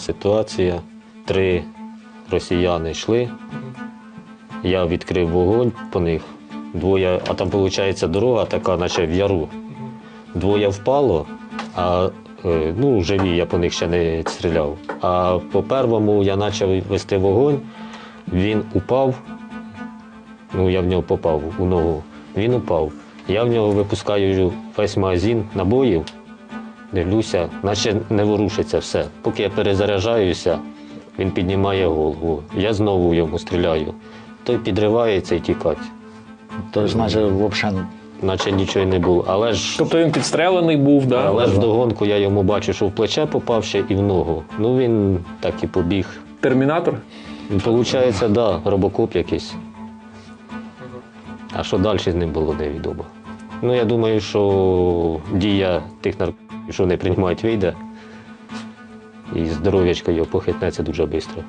ситуація. Три росіяни йшли. Я відкрив вогонь по них. Двоє, а там виходить дорога така, наче в яру. Двоє впало, а е, ну, живі, я по них ще не стріляв. А по первому я почав вести вогонь, він упав. Ну, я в нього попав у ногу. Він упав. Я в нього випускаю весь магазин набоїв, дивлюся, наче не ворушиться все. Поки я перезаряджаюся, він піднімає голову. Я знову йому стріляю. Той підривається і тікать. Тобто, майже взагалі Наче нічого не було. Але ж, Тобто він підстрелений був, да? але ж вдогонку я йому бачу, що в плече попав ще і в ногу. Ну він так і побіг. термінатор. Виходить, так, да, робокоп якийсь. А що далі з ним було невідомо. Ну, я думаю, що дія тих наркотиків, що вони приймають, вийде, і здоров'ячко його похитнеться дуже швидко.